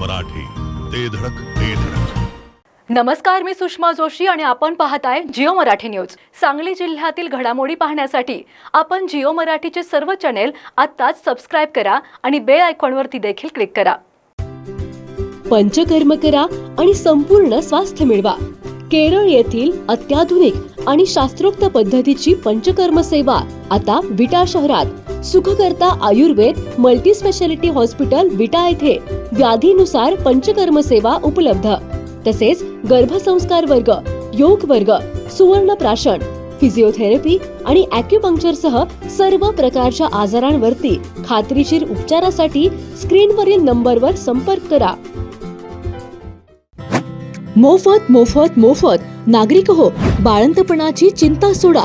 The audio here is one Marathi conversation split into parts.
मराठी. ते धडक ते धडक. नमस्कार मी सुषमा जोशी आणि आपण पाहताय जिओ मराठी न्यूज. सांगली जिल्ह्यातील घडामोडी पाहण्यासाठी आपण जिओ मराठीचे सर्व चॅनेल आत्ताच सबस्क्राईब करा आणि बेल आयकॉनवरती देखील क्लिक करा. पंचकर्म करा आणि संपूर्ण स्वास्थ्य मिळवा. केरळ येथील अत्याधुनिक आणि शास्त्रोक्त पद्धतीची पंचकर्म सेवा आता विटा शहरात. Sukhkarta Ayurved multi speciality hospital Vita येथे. व्याधीनुसार पंचकर्म सेवा उपलब्ध. तसेच गर्भसंस्कार वर्ग योग वर्ग सुवर्ण प्राशन फिजिओथेरपी आणि अॅक्युपंक्चर सह सर्व प्रकारच्या आजारांवरती खात्रीशीर उपचारासाठी स्क्रीनवरील नंबरवर संपर्क करा. मोफत मोफत मोफत. नागरिक हो बाळंतपणाची चिंता सोडा.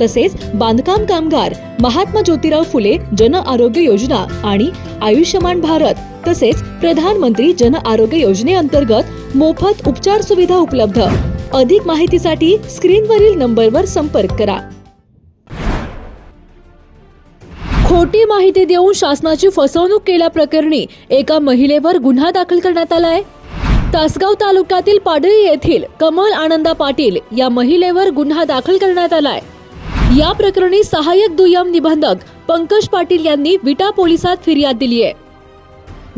तसेच बांधकाम कामगार महात्मा ज्योतिराव फुले जन आरोग्य योजना आणि आयुष्यमान भारत तसेच प्रधानमंत्री जन आरोग्य योजनेअंतर्गत मोफत उपचार सुविधा उपलब्ध. अधिक माहितीसाठी स्क्रीनवरील नंबरवर संपर्क करा. खोटी माहिती देऊन शासनाची फसवणूक केल्याप्रकरणी एका महिलेवर गुन्हा दाखल करण्यात आलाय. तासगाव तालुक्यातील पाडळी येथील कमल आनंदा पाटील या महिलेवर गुन्हा दाखल करण्यात आलाय. या प्रकरणी सहाय्यक दुय्यम निबंधक पंकज पाटील यांनी विटा पोलिसात फिर्याद दिली आहे.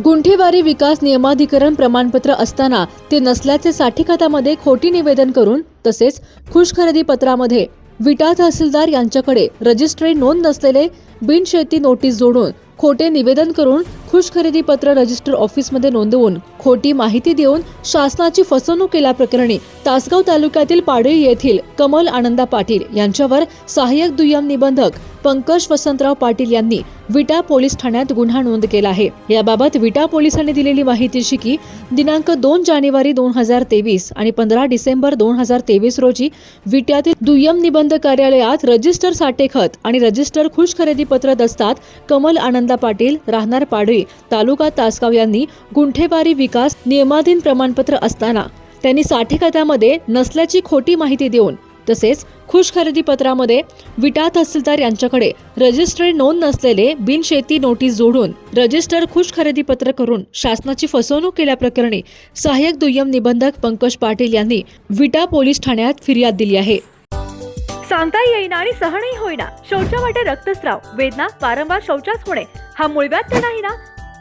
गुंठेवारी विकास नियमाधिकरण प्रमाणपत्र असताना ते नसल्याचे साठी खात्यामध्ये खोटी निवेदन करून तसेच खुश खरेदी पत्रामध्ये विटा तहसीलदार यांच्याकडे रजिस्ट्री नोंद नसलेले बिनशेती नोटीस जोडून खोटे निवेदन करून खुश खरेदी पत्र रजिस्टर ऑफिसमध्ये नोंदवून खोटी माहिती देऊन शासनाची फसवणूक केल्याप्रकरणी तासगाव तालुक्यातील पाडळी येथील कमल आनंदा पाटील यांच्यावर सहाय्यक दुय्यम निबंधक पंकज वसंतराव पाटील यांनी विटा पोलीस ठाण्यात गुन्हा नोंद केला आहे. याबाबत विटा पोलिसांनी दिलेली माहितीशी की दिनांक दोन जानेवारी दोन हजार तेवीस आणि पंधरा डिसेंबर दोन हजार तेवीस रोजी विट्यातील दुय्यम निबंध कार्यालयात रजिस्टर साठेखत आणि रजिस्टर खुश खरेदी पत्र दस्तात कमल आनंदा पाटील राहणार पाडळी तालुका तासगाव यांनी गुंठेवारी विकास नियमाधीन प्रमाणपत्र असताना त्यांनी साठे खात्यामध्ये नसल्याची खोटी माहिती देऊन तसेच खुश खरेदी पत्रामध्ये विटा तहसीलदार यांच्याकडे रजिस्टर नोंद नसलेले बिनशेती नोटीस जोडून रजिस्टर खुश खरेदी पत्र करून शासनाची फसवणूक केल्याप्रकरणी सहाय्यक दुय्यम निबंधक पंकज पाटील यांनी विटा पोलीस ठाण्यात फिर्याद दिली आहे. सांगता येईना आणि सहनही होईना. शौचा वाटे रक्तस्राव वेदना वारंवार शौचास होणे हा मूळव्याध तर नाही ना?